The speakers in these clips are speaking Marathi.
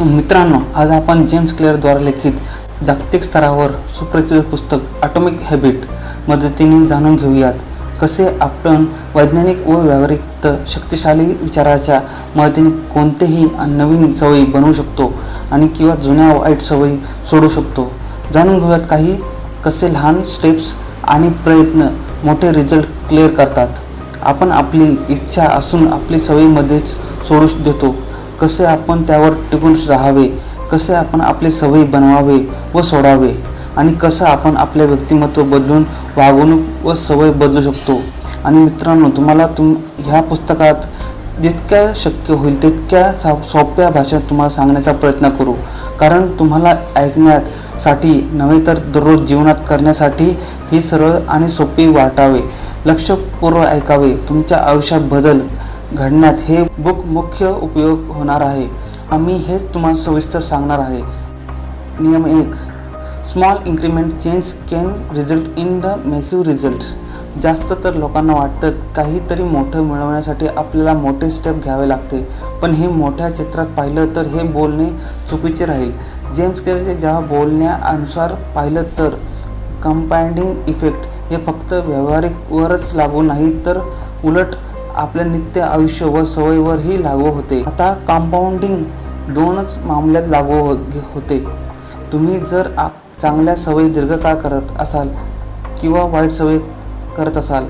मित्रांनो आज आपण जेम्स क्लिअरद्वारे लिखित जागतिक स्तरावर सुप्रसिद्ध पुस्तक ॲटॉमिक हॅबिट मदतीने जाणून घेऊयात. कसे आपण वैज्ञानिक व व्यावहारिक शक्तिशाली विचाराच्या मदतीने कोणतेही नवीन सवयी बनवू शकतो आणि किंवा जुन्या वाईट सवयी सोडू शकतो? जाणून घेऊयात काही कसे लहान स्टेप्स आणि प्रयत्न मोठे रिझल्ट क्लिअर करतात. आपण आपली इच्छा असून आपली सवयीमध्येच सोडू देतो. कसे आपण त्यावर टिकून राहावे कसे आपण आपले सवयी बनवावे व सोडावे आणि कसं आपण आपले व्यक्तिमत्व बदलून वागणूक व सवय बदलू शकतो. आणि मित्रांनो तुम्हाला तुम ह्या पुस्तकात जितक्या शक्य होईल तितक्या सा सोप्या भाषेत तुम्हाला सांगण्याचा प्रयत्न करू. कारण तुम्हाला ऐकण्यासाठी नव्हे तर दररोज जीवनात करण्यासाठी ही सरळ आणि सोपी वाटावे. लक्षपूर्व ऐकावे. तुमच्या आयुष्यात बदल घडण्यात हे बुक मुख्य उपयोग होणार आहे. आम्ही हेच तुम्हाला सविस्तर सांगणार आहे. नियम एक small increment change can result in the massive result जास्त तर लोकांना वाटतं काहीतरी मोठं मिळवण्यासाठी आपल्याला मोठे स्टेप घ्यावे लागते. पण हे मोठ्या चित्रात पाहिलं तर हे बोलणे चुकीचे राहील. जेम्स केरचे जेव्हा बोलण्यानुसार पाहिलं तर कंपाऊंडिंग इफेक्ट हे फक्त व्यावहारिकवरच लागू नाही तर उलट आपल्या नित्य आयुष्य व सवयीवरही लागू होते. आता कंपाऊंडिंग दोनच मामल्यात लागू हो, होते. तुम्ही जर आप चांगल्या सवयी दीर्घकाळ करत असाल किंवा वाईट सवयी करत असाल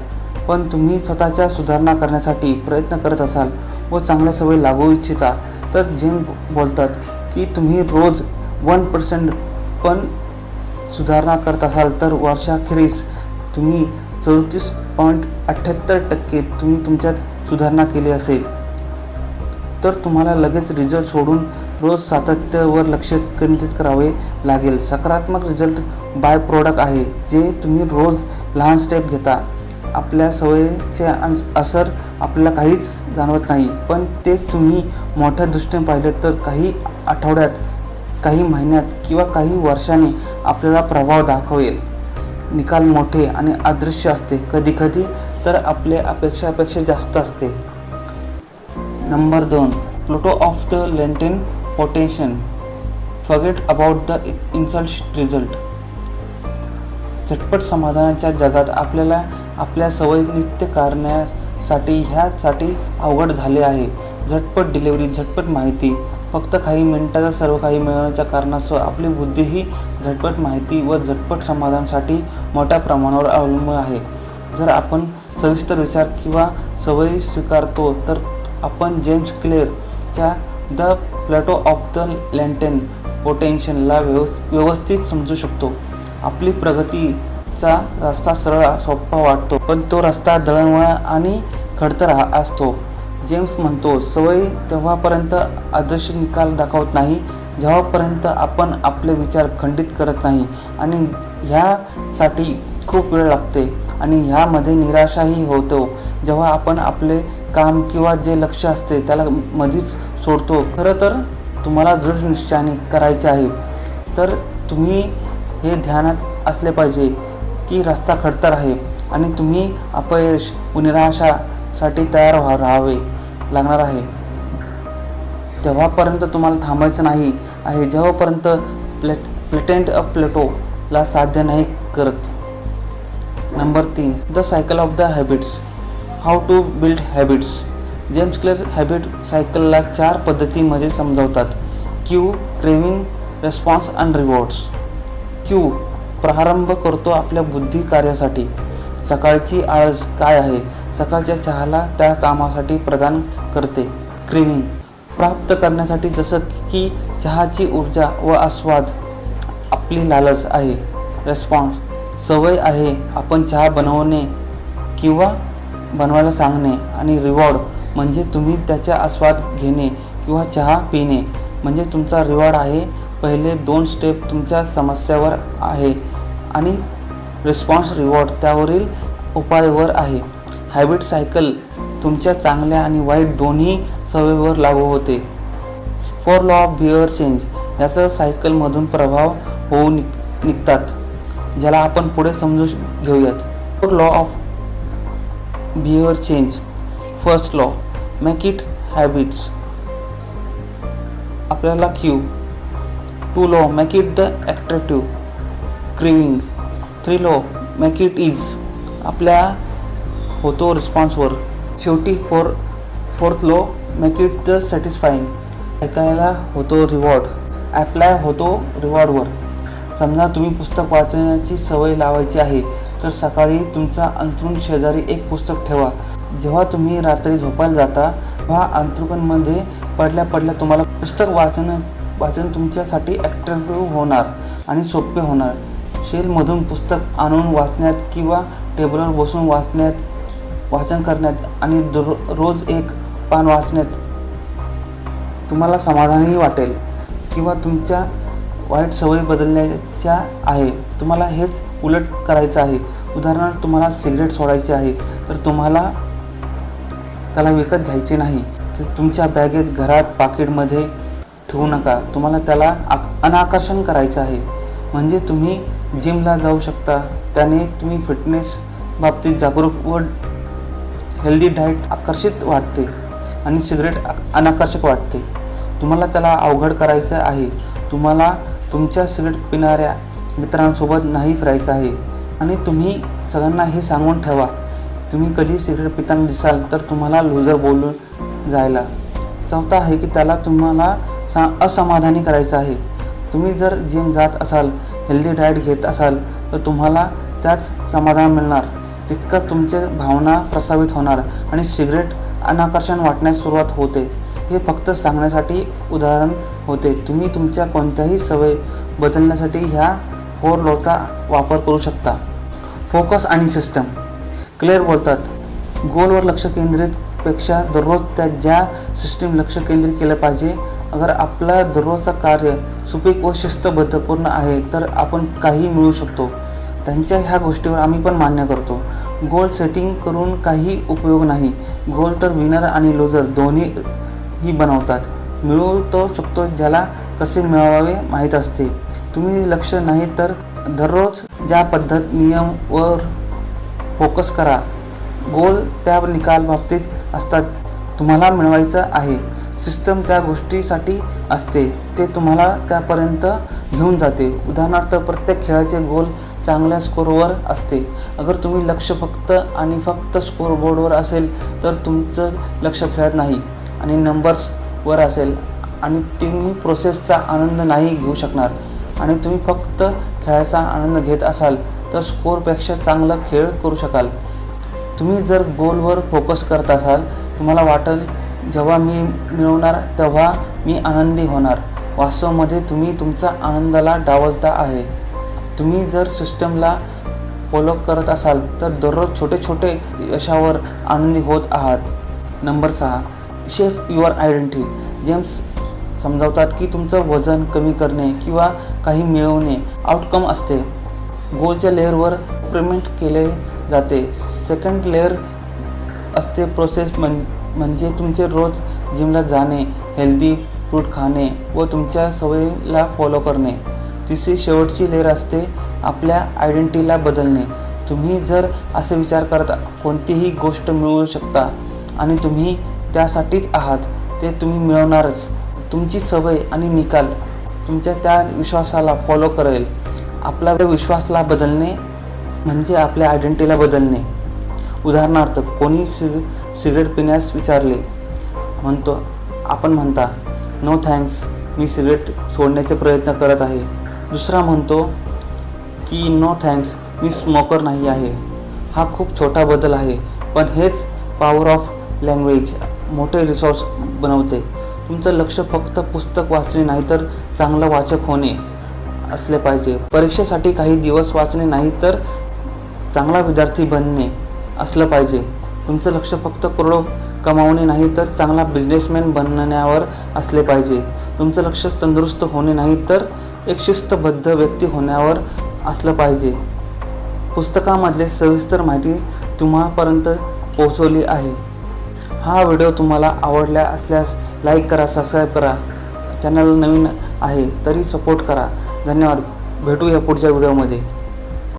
पण तुम्ही स्वतःच्या सुधारणा करण्यासाठी प्रयत्न करत असाल व चांगल्या सवयी लागू इच्छिता तर जेम बोलतात की तुम्ही रोज वन पर्सेंट पण सुधारणा करत असाल तर वर्षाखेरीस तुम्ही चौतीस पॉईंट अठ्ठ्याहत्तर टक्के तुम्ही तुमच्यात सुधारणा केली असेल तर तुम्हाला लगेच रिझल्ट सोडून रोज सातत्यावर लक्ष केंद्रित करावे लागेल. सकारात्मक रिझल्ट बाय प्रोडक्ट आहे जे तुम्ही रोज लहान स्टेप घेता. आपल्या सवयीचे असर आपल्याला काहीच जाणवत नाही पण तेच तुम्ही मोठ्या दृष्टीने पाहिले तर काही आठवड्यात काही महिन्यात किंवा काही वर्षाने आपल्याला प्रभाव दाखवेल. निकाल मोठे आणि अदृश्य असते. कधीकधी तर आपले अपेक्षापेक्षा जास्त असते. नंबर दोन plateau of the latent potential forget about the instant result. झटपट समाधानाच्या जगात आपल्याला आपल्या सवयी नित्य करण्यासाठी ह्यासाठी अवघड झाले आहे. झटपट डिलिव्हरी झटपट माहिती फक्त काही मिनिटाचा सर्व काही मिळवण्याच्या कारणासह आपली बुद्धीही झटपट माहिती व झटपट समाधानासाठी मोठ्या प्रमाणावर अवलंबून आहे. जर आपण सविस्तर विचार किंवा सवयी स्वीकारतो तर आपण James क्लेअरच्या the plateau of the latent पोटेन्शियलला व्यवस् व्यवस्थित समजू शकतो. आपली प्रगतीचा रस्ता सरळ सोपा वाटतो पण तो रस्ता दळणवळण आणि खडतर असतो. जेम्स म्हणतो सवय तेव्हापर्यंत आदर्श निकाल दाखवत नाही जेव्हापर्यंत आपण आपले विचार खंडित करत नाही. आणि ह्यासाठी खूप वेळ लागते आणि ह्यामध्ये निराशाही होतो. जेव्हा आपण आपले काम किंवा जे लक्ष असते त्याला मधीच सोडतो. खरं तर तुम्हाला दृढ निश्चयाने करायचे आहे. तर तुम्ही हे ध्यानात असले पाहिजे की रस्ता खडतर आहे आणि तुम्ही अपयश व निराशासाठी तयार व्हा राहावे. लागणार आहे. तेव्हापर्यंत तुम्हाला थांबायचं नाही आहे. जेव्हापर्यंत प्लेट प्लेटेंट अ प्लेटोला साध्य नाही करत. नंबर तीन the cycle of the habits. How to build habits. James Clear habit सायकलला चार पद्धतीमध्ये समजावतात. Cue craving response and rewards. Cue प्रारंभ करतो आपल्या बुद्धी कार्यासाठी सकाळची आळस काय आहे? सकाळच्या चहाला त्या कामासाठी प्रदान करते. क्रीमिंग प्राप्त करण्यासाठी जसं की चहाची ऊर्जा व आस्वाद आपली लालच आहे. रेस्पॉन्स सवय आहे आपण चहा बनवणे किंवा बनवायला सांगणे आणि रिवॉर्ड म्हणजे तुम्ही त्याचा आस्वाद घेणे किंवा चहा पिणे म्हणजे तुमचा रिवॉर्ड आहे. पहिले दोन स्टेप तुमच्या समस्यावर आहे आणि रिस्पॉन्स रिवॉर्ड त्यावरील उपायावर आहे. हॅबिट सायकल तुमच्या चांगल्या आणि वाईट दोन्ही सवयीवर लागू होते. Four law of behaviour change याचा सायकलमधून प्रभाव होऊ निघ निघतात ज्याला आपण पुढे समजू घेऊयात. Four law of behaviour change first law make it habits आपल्याला cue two law make it the attractive craving three law make it easy आपल्या होतो रिस्पॉन्सवर शेवटी four fourth law make it the satisfying ऐकायला होतो रिवॉर्ड ॲप्लाय होतो रिवॉर्डवर समजा तुम्ही पुस्तक वाचण्याची सवय लावायची आहे तर सकाळी तुमचा अंथरूण शेजारी एक पुस्तक ठेवा. जेव्हा तुम्ही रात्री झोपायला जाता तेव्हा अंथरुणामध्ये पडल्या पडल्या तुम्हाला पुस्तक वाचन वाचन तुमच्यासाठी ॲट्रॅक्टिव्ह होणार आणि सोपे होणार. शेलमधून पुस्तक आणून वाचण्यात किंवा टेबलवर बसून वाचण्यात वाचन करण्यात आणि दर रोज एक पान वाचण्यात तुम्हाला समाधानही वाटेल किंवा तुमच्या वाईट सवयी बदलण्याच्या आहे. तुम्हाला हेच उलट करायचं आहे. उदाहरणार्थ तुम्हाला सिगरेट सोडायचे आहे तर तुम्हाला त्याला विकत घ्यायचे नाही. तर तुमच्या बॅगेत घरात पाकिटमध्ये ठेवू नका. तुम्हाला त्याला आक अनाकर्षण करायचं आहे. म्हणजे तुम्ही जिमला जाऊ शकता. त्याने तुम्ही फिटनेस बाबतीत जागरूक व हेल्दी डाएट आकर्षित वाटते आणि सिगरेट अनाकर्षक वाटते. तुम्हाला त्याला अवघड करायचं आहे. तुम्हाला तुमच्या सिगरेट पिणाऱ्या मित्रांसोबत नाही फिरायचं आहे. आणि तुम्ही सगळ्यांना हे सांगून ठेवा. तुम्ही कधी सिगरेट पिताना दिसाल तर तुम्हाला लुजर बोलून जायला. चौथा आहे की त्याला तुम्हाला सा असमाधानी करायचं आहे. तुम्ही जर जिम जात असाल हेल्दी डाएट घेत असाल तर तुम्हाला त्याच समाधान मिळणार. तितकं तुमच्या भावना प्रसावित होणार आणि सिगरेट अनाकर्षण वाटण्यास सुरुवात होते. हे फक्त सांगण्यासाठी उदाहरण होते. तुम्ही तुमच्या कोणत्याही सवय बदलण्यासाठी ह्या फोर लॉचा वापर करू शकता. फोकस आणि सिस्टम. क्लिअर बोलतात. गोलवर लक्ष केंद्रित पेक्षा दररोज त्या ज्या सिस्टीम लक्ष केंद्रित केलं पाहिजे अगर आपला दररोजचा कार्य सुपीक व शिस्तबद्धपूर्ण आहे तर आपण काही मिळू शकतो. त्यांच्या ह्या गोष्टीवर आम्ही पण मान्य करतो. गोल सेटिंग करून काही उपयोग नाही. गोल तर विनर आणि लोजर दोन्ही ही बनवतात. मिळू तो शकतो ज्याला कसे मिळवावे माहीत असते. तुम्ही लक्ष नाही तर दररोज ज्या पद्धत नियमवर फोकस करा. गोल त्या निकाल बाबतीत असतात. तुम्हाला मिळवायचं आहे. सिस्टम त्या गोष्टीसाठी असते. ते तुम्हाला त्यापर्यंत घेऊन जाते. उदाहरणार्थ प्रत्येक खेळाचे गोल चांगल्या स्कोरवर असते. अगर तुम्ही लक्ष फक्त आणि फक्त स्कोर बोर्डवर असेल तर तुमचं लक्ष खेळत नाही आणि नंबर्सवर असेल आणि तुम्ही प्रोसेसचा आनंद नाही घेऊ शकणार. आणि तुम्ही फक्त खेळाचा आनंद घेत असाल तर स्कोरपेक्षा चांगला खेळ करू शकाल. तुम्ही जर गोलवर फोकस करत असाल तुम्हाला वाटेल जेव्हा मी मिळवणार तेव्हा मी आनंदी होणार. वास्तवमध्ये तुम्ही तुमचा आनंदाला डावलता आहे. तुम्ही जर सिस्टमला फॉलो करत असाल तर दररोज छोटे छोटे यशावर आनंदी होत आहात. नंबर सहा शेफ युअर आयडेंटिटी जेम्स समजावतात की तुमचं वजन कमी करणे किंवा काही मिळवणे आउटकम असते. गोलच्या लेअरवर पेमेंट केले जाते. सेकंड लेअर असते प्रोसेस म्हण म्हणजे तुमचे रोज जिमला जाणे हेल्दी फ्रूट खाणे व तुमच्या सवयीला फॉलो करणे. तिसरी शेवटची लेअर असते आपल्या आयडेंटिटीला बदलणे. तुम्ही जर असे विचार करता कोणतीही गोष्ट मिळवू शकता आणि तुम्ही त्यासाठीच आहात ते तुम्ही मिळवणारच. तुमची सवय आणि निकाल तुमच्या त्या विश्वासाला फॉलो करेल. आपला विश्वासला बदलणे म्हणजे आपल्या आयडेंटिटीला बदलणे. उदाहरणार्थ कोणी सिग सिगरेट पिण्यास विचारले. म्हणतो आपण म्हणता नो थँक्स मी सिगरेट सोडण्याचे प्रयत्न करत आहे. दुसरा म्हणतो की नो थँक्स मी स्मोकर नाही आहे. हा खूप छोटा बदल आहे पण हेच पॉवर ऑफ लँग्वेज मोठे रिसोर्स बनवते. तुमचं लक्ष फक्त पुस्तक वाचणे नाही तर चांगलं वाचक होणे असले पाहिजे. परीक्षेसाठी काही दिवस वाचणे नाही तर चांगला विद्यार्थी बनणे असलं पाहिजे. तुमचं लक्ष फक्त करोडो कमावणे नाही तर चांगला बिझनेसमॅन बनण्यावर असले पाहिजे. तुमचं लक्ष तंदुरुस्त होणे नाही तर एक शिस्तबद्ध व्यक्ती होण्यावर असलं पाहिजे. पुस्तकामधले सविस्तर माहिती तुम्हापर्यंत पोहोचवली आहे. हा व्हिडिओ तुम्हाला आवडला असल्यास लाईक करा सबस्क्राईब करा. चॅनल नवीन आहे तरी सपोर्ट करा. धन्यवाद. भेटूया पुढच्या व्हिडिओमध्ये.